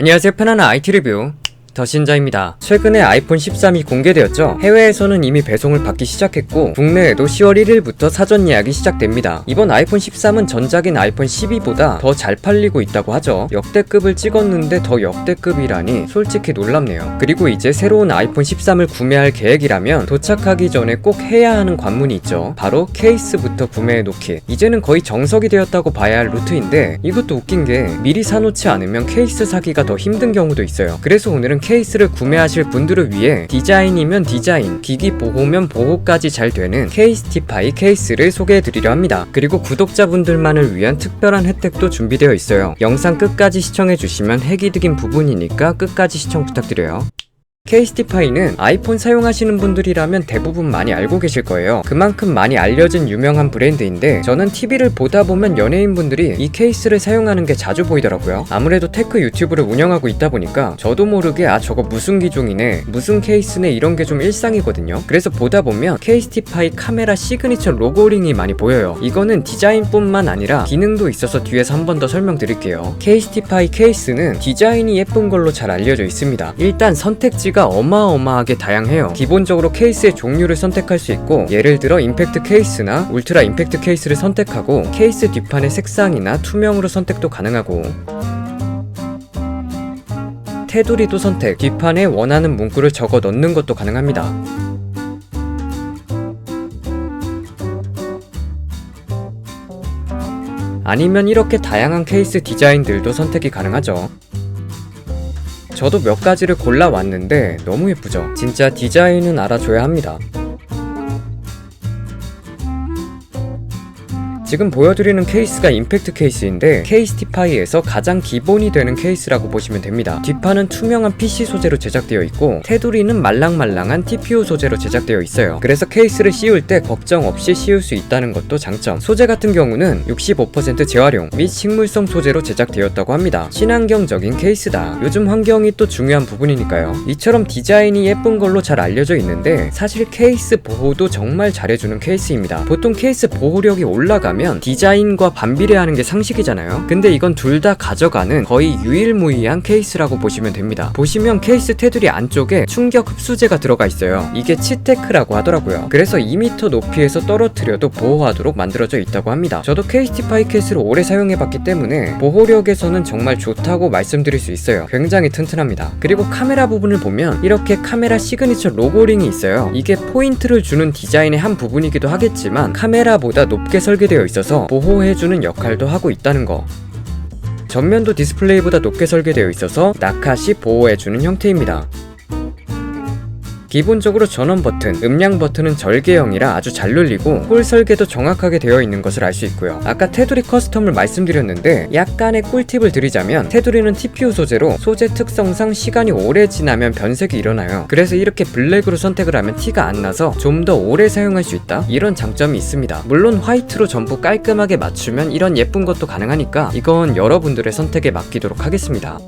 안녕하세요. 편안한 IT 리뷰 더신자입니다. 최근에 아이폰 13이 공개되었죠. 해외에서는 이미 배송을 받기 시작했고 국내에도 10월 1일부터 사전 예약이 시작됩니다. 이번 아이폰 13은 전작인 아이폰 12보다 더 잘 팔리고 있다고 하죠. 역대급을 찍었는데 더 역대급이라니 솔직히 놀랍네요. 그리고 이제 새로운 아이폰 13을 구매할 계획이라면 도착하기 전에 꼭 해야 하는 관문이 있죠. 바로 케이스부터 구매해 놓기. 이제는 거의 정석이 되었다고 봐야 할 루트인데 이것도 웃긴 게 미리 사놓지 않으면 케이스 사기가 더 힘든 경우도 있어요. 그래서 오늘은 케이스를 구매하실 분들을 위해 디자인이면 디자인, 기기 보호면 보호까지 잘 되는 케이스티파이 케이스를 소개해 드리려 합니다. 그리고 구독자분들만을 위한 특별한 혜택도 준비되어 있어요. 영상 끝까지 시청해 주시면 핵이득인 부분이니까 끝까지 시청 부탁드려요. 케이스티파이는 아이폰 사용하시는 분들이라면 대부분 많이 알고 계실 거예요. 그만큼 많이 알려진 유명한 브랜드인데 저는 TV를 보다 보면 연예인분들이 이 케이스를 사용하는 게 자주 보이더라고요. 아무래도 테크 유튜브를 운영하고 있다 보니까 저도 모르게 아 저거 무슨 기종이네 무슨 케이스네 이런 게 좀 일상이거든요. 그래서 보다 보면 케이스티파이 카메라 시그니처 로고링이 많이 보여요. 이거는 디자인뿐만 아니라 기능도 있어서 뒤에서 한 번 더 설명드릴게요. 케이스티파이 케이스는 디자인이 예쁜 걸로 잘 알려져 있습니다. 일단 선택지 가 어마어마하게 다양해요. 기본적으로 케이스의 종류를 선택할 수 있고 예를 들어 임팩트 케이스나 울트라 임팩트 케이스를 선택하고 케이스 뒷판의 색상이나 투명으로 선택도 가능하고 테두리도 선택, 뒷판에 원하는 문구를 적어 넣는 것도 가능합니다. 아니면 이렇게 다양한 케이스 디자인들도 선택이 가능하죠. 저도 몇 가지를 골라왔는데 너무 예쁘죠? 진짜 디자인은 알아줘야 합니다. 지금 보여드리는 케이스가 임팩트 케이스인데 케이스티파이에서 가장 기본이 되는 케이스라고 보시면 됩니다. 뒷판은 투명한 PC 소재로 제작되어 있고 테두리는 말랑말랑한 TPU 소재로 제작되어 있어요. 그래서 케이스를 씌울 때 걱정 없이 씌울 수 있다는 것도 장점. 소재 같은 경우는 65% 재활용 및 식물성 소재로 제작되었다고 합니다. 친환경적인 케이스다. 요즘 환경이 또 중요한 부분이니까요. 이처럼 디자인이 예쁜 걸로 잘 알려져 있는데 사실 케이스 보호도 정말 잘해주는 케이스입니다. 보통 케이스 보호력이 올라가면 디자인과 반비례하는 게 상식이잖아요. 근데 이건 둘 다 가져가는 거의 유일무이한 케이스라고 보시면 됩니다. 보시면 케이스 테두리 안쪽에 충격 흡수제가 들어가 있어요. 이게 치테크라고 하더라고요. 그래서 2m 높이에서 떨어뜨려도 보호하도록 만들어져 있다고 합니다. 저도 케이스티파이 케이스를 오래 사용해봤기 때문에 보호력에서는 정말 좋다고 말씀드릴 수 있어요. 굉장히 튼튼합니다. 그리고 카메라 부분을 보면 이렇게 카메라 시그니처 로고링이 있어요. 이게 포인트를 주는 디자인의 한 부분이기도 하겠지만 카메라보다 높게 설계되어 있어 서 보호해주는 역할도 하고 있다는 거. 전면도 디스플레이보다 높게 설계되어 있어서 낙하시 보호해주는 형태입니다. 기본적으로 전원 버튼, 음량 버튼은 절개형이라 아주 잘 눌리고 홀 설계도 정확하게 되어 있는 것을 알 수 있고요. 아까 테두리 커스텀을 말씀드렸는데 약간의 꿀팁을 드리자면 테두리는 TPU 소재로 소재 특성상 시간이 오래 지나면 변색이 일어나요. 그래서 이렇게 블랙으로 선택을 하면 티가 안 나서 좀 더 오래 사용할 수 있다? 이런 장점이 있습니다. 물론 화이트로 전부 깔끔하게 맞추면 이런 예쁜 것도 가능하니까 이건 여러분들의 선택에 맡기도록 하겠습니다.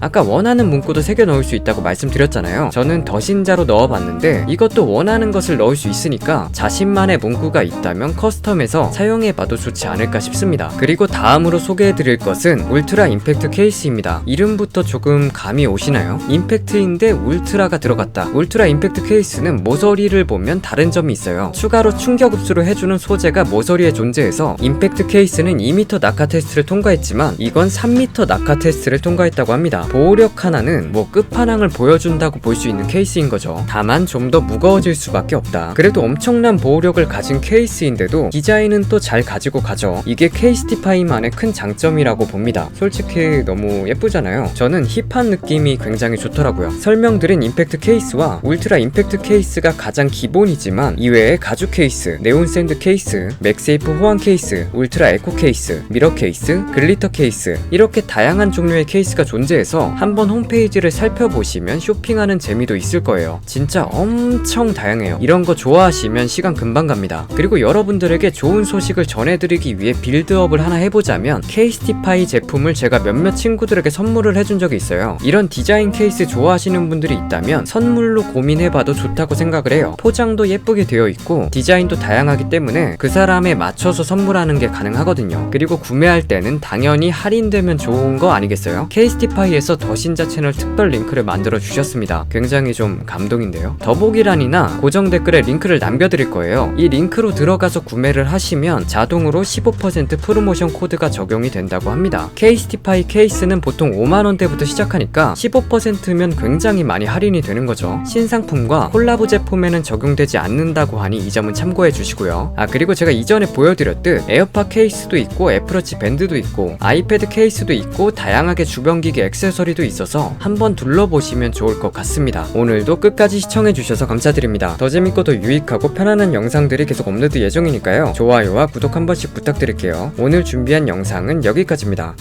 아까 원하는 문구도 새겨 넣을 수 있다고 말씀드렸잖아요. 저는 더신자로 넣어봤는데 이것도 원하는 것을 넣을 수 있으니까 자신만의 문구가 있다면 커스텀해서 사용해봐도 좋지 않을까 싶습니다. 그리고 다음으로 소개해드릴 것은 울트라 임팩트 케이스입니다. 이름부터 조금 감이 오시나요? 임팩트인데 울트라가 들어갔다. 울트라 임팩트 케이스는 모서리를 보면 다른 점이 있어요. 추가로 충격 흡수를 해주는 소재가 모서리에 존재해서 임팩트 케이스는 2m 낙하 테스트를 통과했지만 이건 3m 낙하 테스트를 통과했다고 합니다. 보호력 하나는 뭐 끝판왕을 보여준다고 볼 수 있는 케이스인 거죠. 다만 좀 더 무거워질 수밖에 없다. 그래도 엄청난 보호력을 가진 케이스인데도 디자인은 또 잘 가지고 가죠. 이게 케이스티파이만의 큰 장점이라고 봅니다. 솔직히 너무 예쁘잖아요. 저는 힙한 느낌이 굉장히 좋더라고요. 설명드린 임팩트 케이스와 울트라 임팩트 케이스가 가장 기본이지만 이외에 가죽 케이스, 네온 샌드 케이스, 맥세이프 호환 케이스, 울트라 에코 케이스, 미러 케이스, 글리터 케이스 이렇게 다양한 종류의 케이스가 존재해서 있어서 한번 홈페이지를 살펴보시면 쇼핑하는 재미도 있을 거예요. 진짜 엄청 다양해요. 이런 거 좋아하시면 시간 금방 갑니다. 그리고 여러분들에게 좋은 소식을 전해드리기 위해 빌드업을 하나 해보자면 케이스티파이 제품을 제가 몇몇 친구들에게 선물을 해준 적이 있어요. 이런 디자인 케이스 좋아하시는 분들이 있다면 선물로 고민해봐도 좋다고 생각을 해요. 포장도 예쁘게 되어 있고 디자인도 다양하기 때문에 그 사람에 맞춰서 선물하는 게 가능하거든요. 그리고 구매할 때는 당연히 할인되면 좋은 거 아니겠어요? 케이스티파이에서 더신자 채널 특별 링크를 만들어 주셨습니다. 굉장히 좀 감동인데요. 더보기란이나 고정 댓글에 링크를 남겨드릴 거예요. 이 링크로 들어가서 구매를 하시면 자동으로 15% 프로모션 코드가 적용이 된다고 합니다. 케이스티파이 케이스는 보통 5만원대부터 시작하니까 15%면 굉장히 많이 할인이 되는 거죠. 신상품과 콜라보 제품에는 적용되지 않는다고 하니 이 점은 참고해 주시고요. 아 그리고 제가 이전에 보여드렸듯 에어팟 케이스도 있고 애플워치 밴드도 있고 아이패드 케이스도 있고 다양하게 주변기기 액세 서리도 있어서 한번 둘러보시면 좋을 것 같습니다. 오늘도 끝까지 시청해 주셔서 감사드립니다. 더 재밌고 더 유익하고 편안한 영상들이 계속 업로드 예정이니까요. 좋아요와 구독 한 번씩 부탁드릴게요. 오늘 준비한 영상은 여기까지입니다.